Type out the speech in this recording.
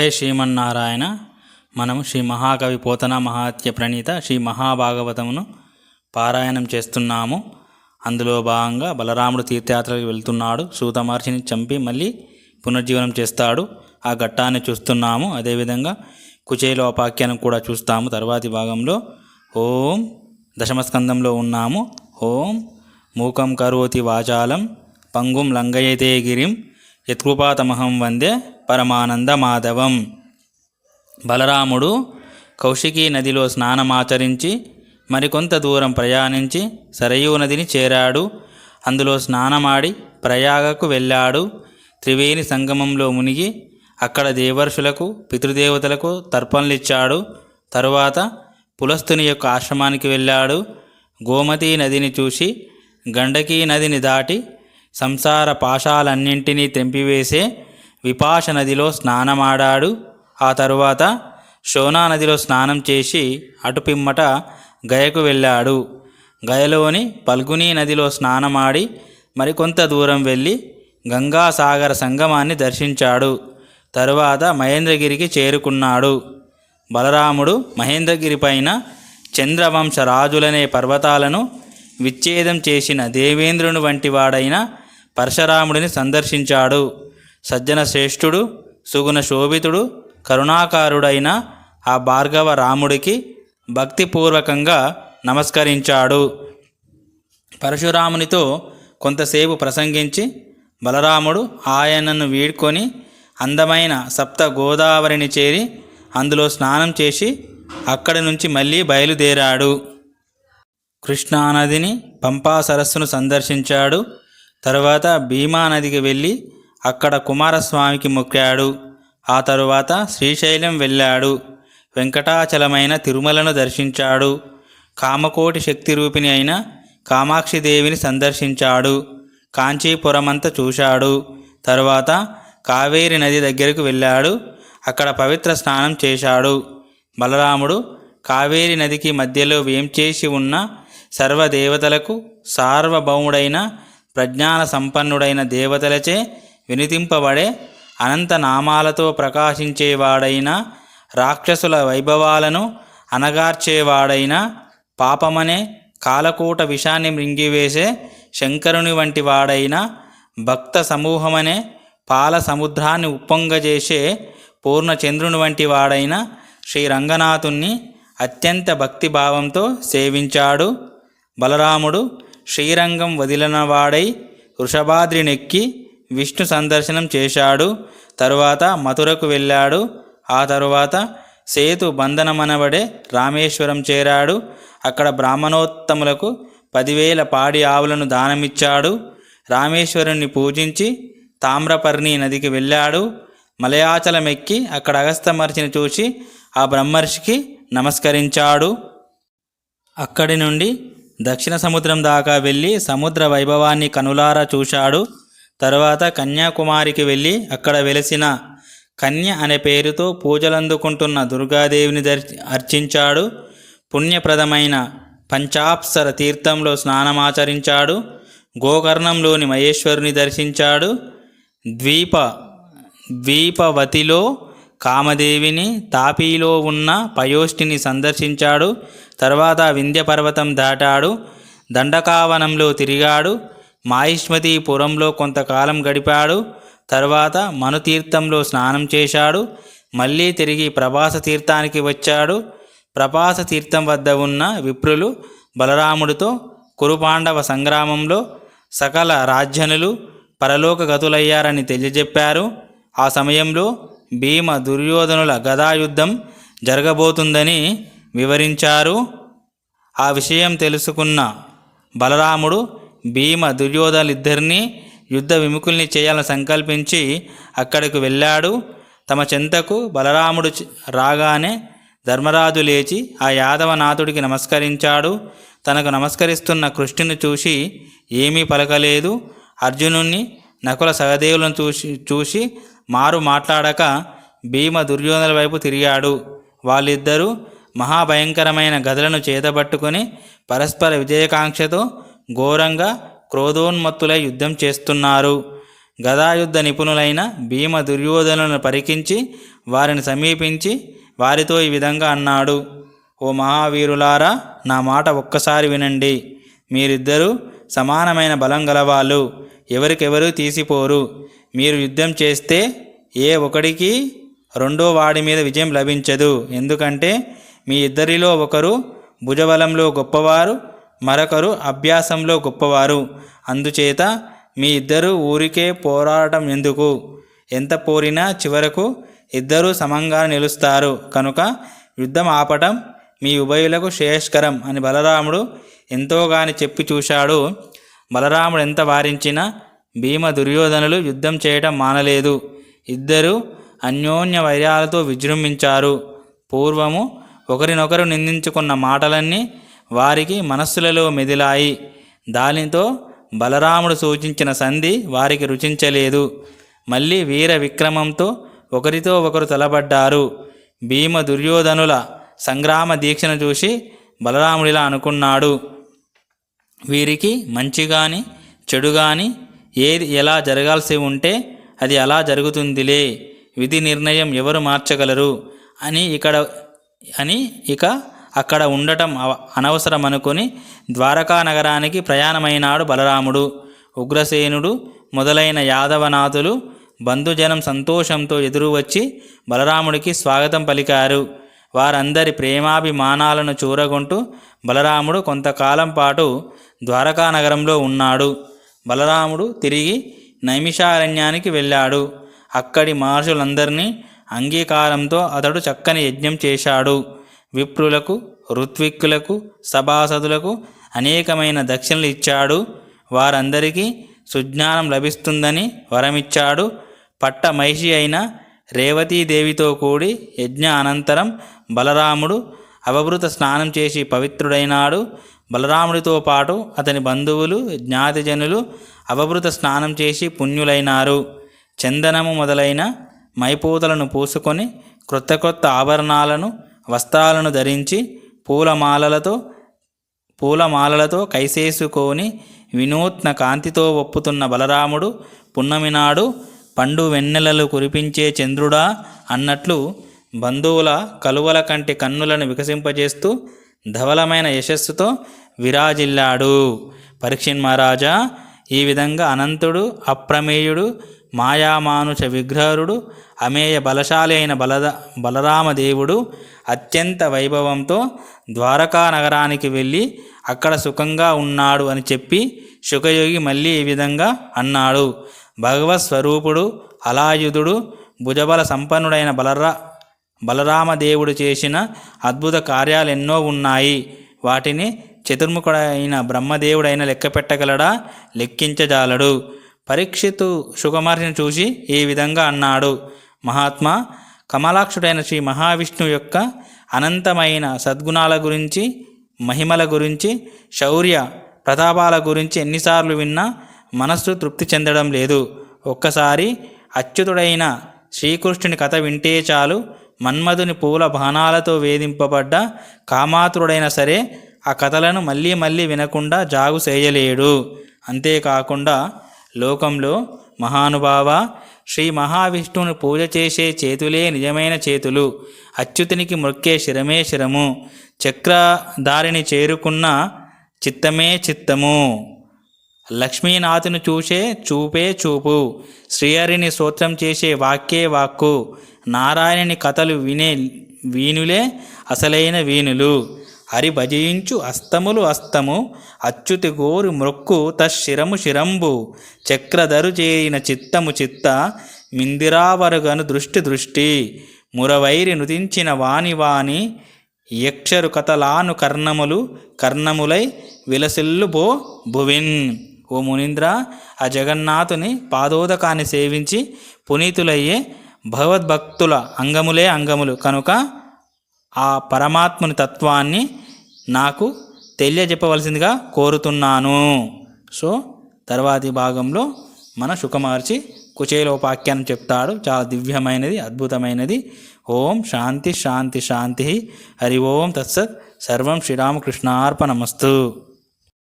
జయ శ్రీమన్నారాయణ మనము శ్రీ మహాకవి పోతన మహాత్య ప్రణీత శ్రీ మహాభాగవతమును పారాయణం చేస్తున్నాము. అందులో భాగంగా బలరాముడు తీర్థయాత్రలకు వెళ్తున్నాడు. సూతమహర్షిని చంపి మళ్ళీ పునర్జీవనం చేస్తాడు. ఆ ఘట్టాన్ని చూస్తున్నాము. అదేవిధంగా కుచేలోపాఖ్యానం కూడా చూస్తాము. తర్వాతి భాగంలో ఓం దశమస్కందంలో ఉన్నాము. ఓం మూకం కరోతి వాచాలం పంగుం లంగయతే గిరిం యత్కృపాతమహం వందే పరమానంద మాధవం బలరాముడు కౌశికీ నదిలో స్నానమాచరించి మరికొంత దూరం ప్రయాణించి సరయూ నదిని చేరాడు. అందులో స్నానమాడి ప్రయాగకు వెళ్ళాడు. త్రివేణి సంగమంలో మునిగి అక్కడ దేవర్షులకు పితృదేవతలకు తర్పణలిచ్చాడు. తరువాత పులస్తుని యొక్క ఆశ్రమానికి వెళ్ళాడు. గోమతీ నదిని చూసి గండకీ నదిని దాటి సంసార పాశాలన్నింటినీ తెంపివేసే విపాష నదిలో స్నానమాడాడు. ఆ తరువాత శోనా నదిలో స్నానం చేసి అటుపిమ్మట గయకు వెళ్ళాడు. గయలోని పల్గుని నదిలో స్నానమాడి మరికొంత దూరం వెళ్ళి గంగాసాగర సంగమాన్ని దర్శించాడు. తరువాత మహేంద్రగిరికి చేరుకున్నాడు. బలరాముడు మహేంద్రగిరి పైన చంద్రవంశ రాజులనే పర్వతాలను విచ్ఛేదం చేసిన దేవేంద్రుని వంటి వాడైన పరశురాముడిని సందర్శించాడు. సజ్జన శ్రేష్ఠుడు సుగుణ శోభితుడు కరుణాకారుడైన ఆ భార్గవ రాముడికి భక్తిపూర్వకంగా నమస్కరించాడు. పరశురామునితో కొంతసేపు ప్రసంగించి బలరాముడు ఆయనను వీడ్కొని అందమైన సప్త గోదావరిని చేరి అందులో స్నానం చేసి అక్కడి నుంచి మళ్ళీ బయలుదేరాడు. కృష్ణానదిని పంపా సరస్సును సందర్శించాడు. తర్వాత భీమానదికి వెళ్ళి అక్కడ కుమారస్వామికి మొక్కాడు. ఆ తరువాత శ్రీశైలం వెళ్ళాడు. వెంకటాచలమైన తిరుమలను దర్శించాడు. కామకోటి శక్తి రూపిణి అయిన కామాక్షిదేవిని సందర్శించాడు. కాంచీపురమంతా చూశాడు. తరువాత కావేరి నది దగ్గరకు వెళ్ళాడు. అక్కడ పవిత్ర స్నానం చేశాడు. బలరాముడు కావేరి నదికి మధ్యలో వేంచేసి ఉన్న సర్వదేవతలకు సార్వభౌముడైన ప్రజ్ఞాన సంపన్నుడైన దేవతలచే వినితింపబడే అనంత నామాలతో ప్రకాశించేవాడైన రాక్షసుల వైభవాలను అనగార్చేవాడైన పాపమనే కాలకూట విషాన్ని మృంగివేసే శంకరుని వంటి వాడైన భక్త సమూహమనే పాల సముద్రాన్ని ఉప్పొంగజేసే పూర్ణచంద్రుని వంటి వాడైన శ్రీ రంగనాథుణ్ణి అత్యంత భక్తిభావంతో సేవించాడు. బలరాముడు శ్రీరంగం వదిలినవాడై వృషభాద్రినెక్కి విష్ణు సందర్శనం చేశాడు. తరువాత మథురకు వెళ్ళాడు. ఆ తరువాత సేతు బంధనమనబడే రామేశ్వరం చేరాడు. అక్కడ బ్రాహ్మణోత్తములకు పదివేల పాడి ఆవులను దానమిచ్చాడు. రామేశ్వరుణ్ణి పూజించి తామ్రపర్ణి నదికి వెళ్ళాడు. మలయాచలం ఎక్కి అక్కడ అగస్త మహర్షిని చూసి ఆ బ్రహ్మర్షికి నమస్కరించాడు. అక్కడి నుండి దక్షిణ సముద్రం దాకా వెళ్ళి సముద్ర వైభవాన్ని కనులారా చూశాడు. తర్వాత కన్యాకుమారికి వెళ్ళి అక్కడ వెలసిన కన్య అనే పేరుతో పూజలందుకుంటున్న దుర్గాదేవిని దర్ అర్చించాడు. పుణ్యప్రదమైన పంచాప్సర తీర్థంలో స్నానమాచరించాడు. గోకర్ణంలోని మహేశ్వరుని దర్శించాడు. ద్వీప ద్వీపవతిలో కామదేవిని తాపీలో ఉన్న పయోష్టిని సందర్శించాడు. తర్వాత వింధ్య పర్వతం దాటాడు. దండకావనంలో తిరిగాడు. మాహిష్మతీపురంలో కొంతకాలం గడిపాడు తర్వాత మనుతీర్థంలో స్నానం చేశాడు మళ్ళీ తిరిగి ప్రభాస తీర్థానికి వచ్చాడు. ప్రభాస తీర్థం వద్ద ఉన్న విప్రులు బలరాముడితో కురుపాండవ సంగ్రామంలో సకల రాజ్యనులు పరలోక గతులయ్యారని తెలియజెప్పారు. ఆ సమయంలో భీమ దుర్యోధనుల గదాయుద్ధం జరగబోతుందని వివరించారు. ఆ విషయం తెలుసుకున్న బలరాముడు భీమ దుర్యోధనులిద్దరినీ యుద్ధ విముఖుల్ని చేయాలని సంకల్పించి అక్కడికి వెళ్ళాడు. తమ చెంతకు బలరాముడు రాగానే ధర్మరాజు లేచి ఆ యాదవనాథుడికి నమస్కరించాడు. తనకు నమస్కరిస్తున్న కృష్ణుని చూసి ఏమీ పలకలేదు. అర్జునుణ్ణి నకుల సహదేవులను చూసి చూసి మారు మాట్లాడక భీమ దుర్యోధనుల వైపు తిరిగాడు. వాళ్ళిద్దరూ మహాభయంకరమైన గదలను చేతబట్టుకొని పరస్పర విజయకాంక్షతో ఘోరంగా క్రోధోన్మత్తులై యుద్ధం చేస్తున్నారు. గదాయుద్ధ నిపుణులైన భీమ దుర్యోధనులను పరికించి వారిని సమీపించి వారితో ఈ విధంగా అన్నాడు. ఓ మహావీరులారా నా మాట ఒక్కసారి వినండి. మీరిద్దరూ సమానమైన బలం గలవాళ్ళు. ఎవరికెవరు తీసిపోరు. మీరు యుద్ధం చేస్తే ఏ ఒకడికి రెండో వాడి మీద విజయం లభించదు. ఎందుకంటే మీ ఇద్దరిలో ఒకరు భుజబలంలో గొప్పవారు మరొకరు అభ్యాసంలో గొప్పవారు. అందుచేత మీ ఇద్దరు ఊరికే పోరాడటం ఎందుకు? ఎంత పోరినా చివరకు ఇద్దరూ సమంగా నిలుస్తారు. కనుక యుద్ధం ఆపటం మీ ఉభయులకు శ్రేయస్కరం అని బలరాముడు ఎంతోగాని చెప్పి చూశాడు. బలరాముడు ఎంత వారించినా భీమ దుర్యోధనులు యుద్ధం చేయటం మానలేదు. ఇద్దరు అన్యోన్య వైర్యాలతో విజృంభించారు. పూర్వము ఒకరినొకరు నిందించుకున్న మాటలన్నీ వారికి మనస్సులలో మెదిలాయి. దానితో బలరాముడు సూచించిన సంధి వారికి రుచించలేదు. మళ్ళీ వీర విక్రమంతో ఒకరితో ఒకరు తలబడ్డారు భీమ దుర్యోధనుల సంగ్రామ దీక్షను చూసి బలరాముడిలా అనుకున్నాడు. వీరికి మంచి కానీ చెడు కానీ ఏది ఎలా జరగాల్సి ఉంటే అది అలా జరుగుతుందిలే. విధి నిర్ణయం ఎవరు మార్చగలరు? అని ఇక్కడ అని ఇక అక్కడ ఉండటం అవ- అనవసరం అనుకుని ద్వారకా నగరానికి ప్రయాణమైనాడు బలరాముడు. ఉగ్రసేనుడు మొదలైన యాదవనాథులు బంధుజనం సంతోషంతో ఎదురు వచ్చి బలరాముడికి స్వాగతం పలికారు. వారందరి ప్రేమాభిమానాలను చూరగొంటూ బలరాముడు కొంతకాలం పాటు ద్వారకా నగరంలో ఉన్నాడు. బలరాముడు తిరిగి నైమిషారణ్యానికి వెళ్ళాడు. అక్కడి మహర్షులందరినీ అంగీకారంతో అతడు చక్కని యజ్ఞం చేశాడు. విప్రులకు ఋత్విక్కులకు సభాసదులకు అనేకమైన దక్షిణలు ఇచ్చాడు. వారందరికీ సుజ్ఞానం లభిస్తుందని వరమిచ్చాడు. పట్ట మహిషి అయిన రేవతీదేవితో కూడి యజ్ఞ అనంతరం బలరాముడు అవభృత స్నానం చేసి పవిత్రుడైనాడు. బలరాముడితో పాటు అతని బంధువులు జ్ఞాతిజనులు అవభృత స్నానం చేసి పుణ్యులైనారు. చందనము మొదలైన మైపోతలను పూసుకొని క్రొత్త క్రొత్త ఆభరణాలను వస్త్రాలను ధరించి పూలమాలలతో పూలమాలలతో కైసేసుకొని వినూత్న కాంతితో ఒప్పుతున్న బలరాముడు పున్నమి నాడు పండు వెన్నెలలు కురిపించే చంద్రుడా అన్నట్లు బంధువుల కలువల కంటి కన్నులను వికసింపజేస్తూ ధవలమైన యశస్సుతో విరాజిల్లాడు. పరీక్షిన్ మహారాజా ఈ విధంగా అనంతుడు అప్రమేయుడు మాయామానుష విగ్రహరుడు అమేయ బలశాలి అయిన బలద బలరామదేవుడు అత్యంత వైభవంతో ద్వారకా నగరానికి వెళ్ళి అక్కడ సుఖంగా ఉన్నాడు అని చెప్పి శుకయోగి మళ్ళీ ఈ విధంగా అన్నాడు. భగవత్ స్వరూపుడు అలాయుధుడు భుజబల సంపన్నుడైన బలరా బలరామదేవుడు చేసిన అద్భుత కార్యాలు ఎన్నో ఉన్నాయి. వాటిని చతుర్ముఖుడైన బ్రహ్మదేవుడైన లెక్క పెట్టగలడా? లెక్కించజాలడు. పరీక్షితు సుకుమార్ని చూసి ఈ విధంగా అన్నాడు. మహాత్మా కమలాక్షుడైన శ్రీ మహావిష్ణువు యొక్క అనంతమైన సద్గుణాల గురించి మహిమల గురించి శౌర్య ప్రతాపాల గురించి ఎన్నిసార్లు విన్నా మనస్సు తృప్తి చెందడం లేదు. ఒక్కసారి అచ్యుతుడైన శ్రీకృష్ణుని కథ వింటే చాలు. మన్మధుని పూల బాణాలతో వేధింపబడ్డ కామాతురుడైన సరే ఆ కథలను మళ్ళీ మళ్ళీ వినకుండా జాగు చేయలేడు అంతేకాకుండా లోకంలో మహానుభావ శ్రీ మహావిష్ణువును పూజ చేసే చేతులే నిజమైన చేతులు. అచ్యుతునికి మొక్కే శిరమే శిరము. చక్రధారిని చేరుకున్న చిత్తమే చిత్తము. లక్ష్మీనాథుని చూసే చూపే చూపు. శ్రీహరిని స్తోత్రం చేసే వాక్యే వాక్కు. నారాయణుని కథలు వినే వీణులే అసలైన వీణులు. హరి భజయించు అస్తములు అస్తము అచ్యుతి గోరు మ్రొక్కు తశిరము శిరంబు చక్రధరు చేరిన చిత్తము చిత్త మిందిరావరుగను దృష్టి దృష్టి మురవైరి నుదించిన వాణి వాణి యక్షరు కథలాను కర్ణములు కర్ణములై విలసిల్లు బో భువిన్. ఓ మునీంద్ర ఆ జగన్నాథుని పాదోదకాన్ని సేవించి పునీతులయ్యే భగవద్భక్తుల అంగములే అంగములు. కనుక ఆ పరమాత్ముని తత్వాన్ని నాకు తెలియజెప్పవలసిందిగా కోరుతున్నాను. సో తర్వాతి భాగంలో మన శుకమహర్షి కుచేలోపాఖ్యానం చెప్తాడు. చాలా దివ్యమైనది అద్భుతమైనది. ఓం శాంతి శాంతి శాంతి. హరి ఓం తత్సత్. సర్వం శ్రీరామకృష్ణార్పణమస్తు.